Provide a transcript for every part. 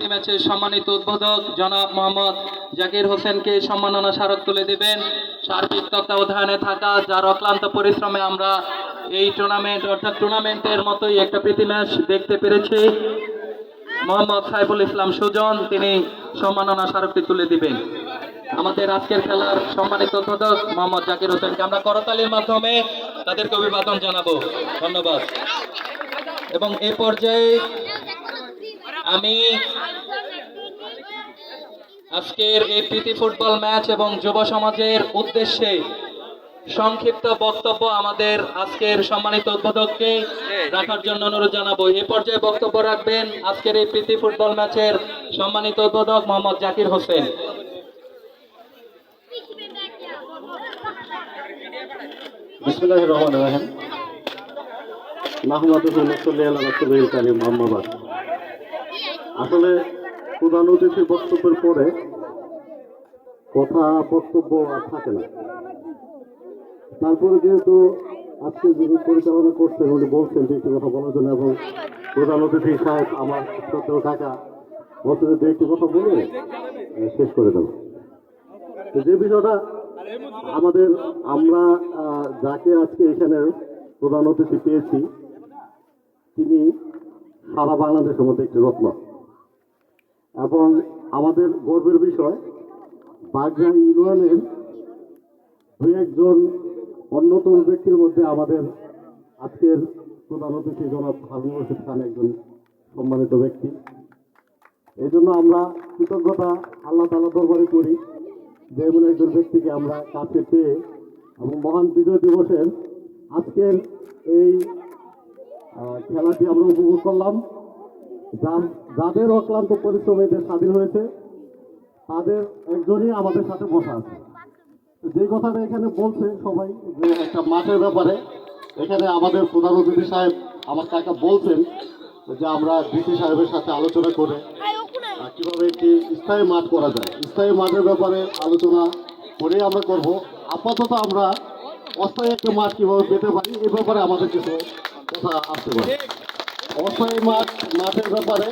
ম্যাচের সম্মানিত উদ্বোধক জনাব মোহাম্মদ জাকির হোসেনকে সম্মাননা স্মারক তুলে দেবেন। সার্বিক তত্ত্বাবধানে থাকা যার অক্লান্ত পরিশ্রমে আমরা এই টুর্নামেন্ট অর্থাৎ টুর্নামেন্টের মতোই একটা প্রীতি ম্যাচ দেখতে পেরেছি। মোহাম্মদ সাইফুল ইসলাম সুজন, তিনি সম্মাননা স্মারকটি তুলে দিবেন। আমাদের আজকের খেলার সম্মানিত উদ্বোধক মোহাম্মদ জাকির হোসেনকে আমরা করতালির মাধ্যমে তাদেরকে অভিবাদন জানাব। ধন্যবাদ। এবং এ পর্যায়ে আমি আজকের এই প্রীতি ফুটবল ম্যাচ এবং যুব সমাজের উদ্দেশ্যে সংক্ষিপ্ত বক্তব্য আমাদের আজকের সম্মানিত উদ্বোধককে রাখার জন্য অনুরোধ জানাব। এ পর্যায়ে বক্তব্য রাখবেন আজকের এই প্রীতি ফুটবল ম্যাচের সম্মানিত উদ্বোধক মোহাম্মদ জাকির হোসেন। রহমান আসলে প্রধান অতিথির বক্তব্যের পরে কথা, বক্তব্য আর থাকে না। তারপরে যেহেতু আজকে যিনি পরিচালনা করছেন, উনি বলছেন যে একটি কথা বলার জন্য, এবং প্রধান অতিথি সাহেব আমার সত্ত্বেও টাকা বছরে দু একটি কথা বলে শেষ করে দেব। যে বিষয়টা আমাদের, আমরা যাকে আজকে এখানে প্রধান অতিথি পেয়েছি, তিনি সারা বাংলাদেশের মধ্যে একটি রত্ন। এবং আমাদের গর্বের বিষয় বাগড়া ইউনিয়নের দু একজন অন্যতম ব্যক্তির মধ্যে আমাদের আজকের প্রধান অতিথি জনাব হারুন রশিদ খান একজন সম্মানিত ব্যক্তি। এই জন্য আমরা কৃতজ্ঞতা আল্লাহ তালা দরবারে করি যে এমন একজন ব্যক্তিকে আমরা কাছে পেয়ে এবং মহান বিজয় দিবসের আজকের এই খেলাটি আমরা উপভোগ করলাম যা- যাদের অক্লান্ত পরিশ্রমে এদের স্বাধীন হয়েছে, তাদের একজনই আমাদের সাথে বসা আছে। যে কথাটা এখানে বলছে সবাই, যে একটা মাঠের ব্যাপারে, এখানে আমাদের প্রধান অতিথি সাহেব আমার কাকা বলছেন যে আমরা ডিসি সাহেবের সাথে আলোচনা করে কীভাবে একটি স্থায়ী মাঠ করা যায়। স্থায়ী মাঠের ব্যাপারে আলোচনা করে আমরা করব। আপাতত আমরা অস্থায়ী একটা মাঠ কীভাবে পেতে পারি এই ব্যাপারে আমাদের কিছু কথা আসতে পারে। অস্থায়ী মাঠ, মাঠের ব্যাপারে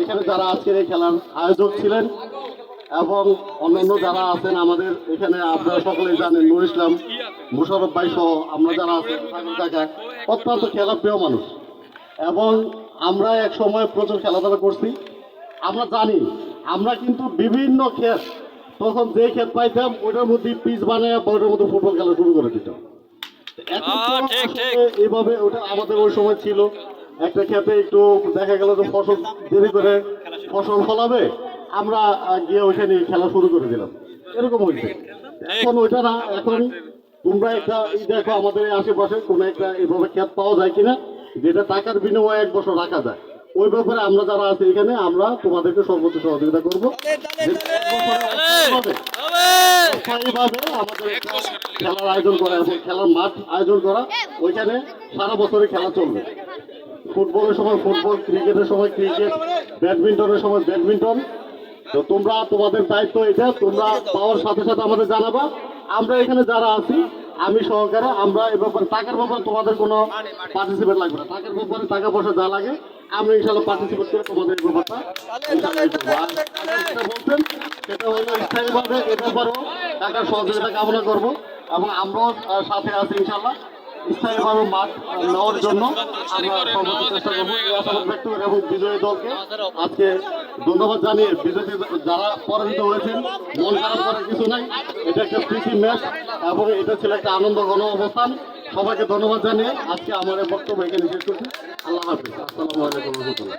এখানে যারা আজকের এই খেলার আয়োজক ছিলেন এবং অন্যান্য যারা আছেন আমাদের এখানে আপনারা সকলেই জানেন নুর ইসলাম মুশারফ ভাই সহ আমরা যারা আছেন কাকা অত্যন্ত খেলা প্রিয় মানুষ। এবং আমরা এক সময় প্রচুর খেলাধুলা করছি। আমরা জানি আমরা কিন্তু বিভিন্ন ক্ষেত তখন যে ক্ষেত পাইতাম ওইটার মধ্যে পিচ বানায় বা ওইটার মধ্যে ফুটবল খেলা শুরু করে দিতাম। এইভাবে ওটা আমাদের ওই সময় ছিল। একটা ক্ষেতে একটু দেখা গেল যে ফসল দেরি করে ফসল ফলাবে আমরা গিয়ে ওইখানে খেলা শুরু করে দিলাম। এরকম হয়েছে। এখন ওইটা না এখন তোমরা একটা এই দেখো আমাদের এই আশেপাশে কোনো একটা এইভাবে ক্ষেত পাওয়া যায় কিনা যেটা টাকার বিনিময়ে এক বছর রাখা যায়। ওই ব্যাপারে আমরা যারা আছি এখানে আমরা তোমাদেরকে সর্বোচ্চ সহযোগিতা করব। আমাদের খেলার আয়োজন করা এবং খেলার মাঠ আয়োজন করা ওইখানে সারা বছরে খেলা চলবে। ফুটবলের সময় ফুটবল, ক্রিকেটের সময় ক্রিকেট, ব্যাডমিন্টনের সময় ব্যাডমিন্টন। তো তোমরা তোমাদের দায়িত্ব এটা, তোমরা পাওয়ার সাথে সাথে আমাদের জানাবা। আমরা এখানে যারা আছি, আমি সহকারে, আমরা এ ব্যাপারে টাকার ব্যাপারে তোমাদের কোনো পার্টিসিপেট লাগবে না। টাকার ব্যাপারে টাকা পয়সা যা লাগে, আমরা ইনশাল্লাহ পার্টিসিপেট করে তোমাদের এই ব্যাপারটা বলছেন, সেটা হলো স্থায়ীভাবে এ ব্যাপারেও টাকার সহযোগিতা কামনা করব এবং আমরাও সাথে আছি ইনশাল্লাহ স্থায়ীভাবে মাঠ নেওয়ার জন্য এবং বিজয়ী দলকে। আজকে ধন্যবাদ জানিয়ে বিজয়ী যারা পরাজিত হয়েছেন, মন খারাপ করার কিছু নাই। এটা একটা প্রীতি ম্যাচ এবং এটা ছিল একটা আনন্দ ঘন অবস্থান। সবাইকে ধন্যবাদ জানিয়ে আজকে আমার বক্তব্য এখানে শেষ করছি। আল্লাহ হাফিজ। আসসালামু আলাইকুম রহমতুল্লাহ।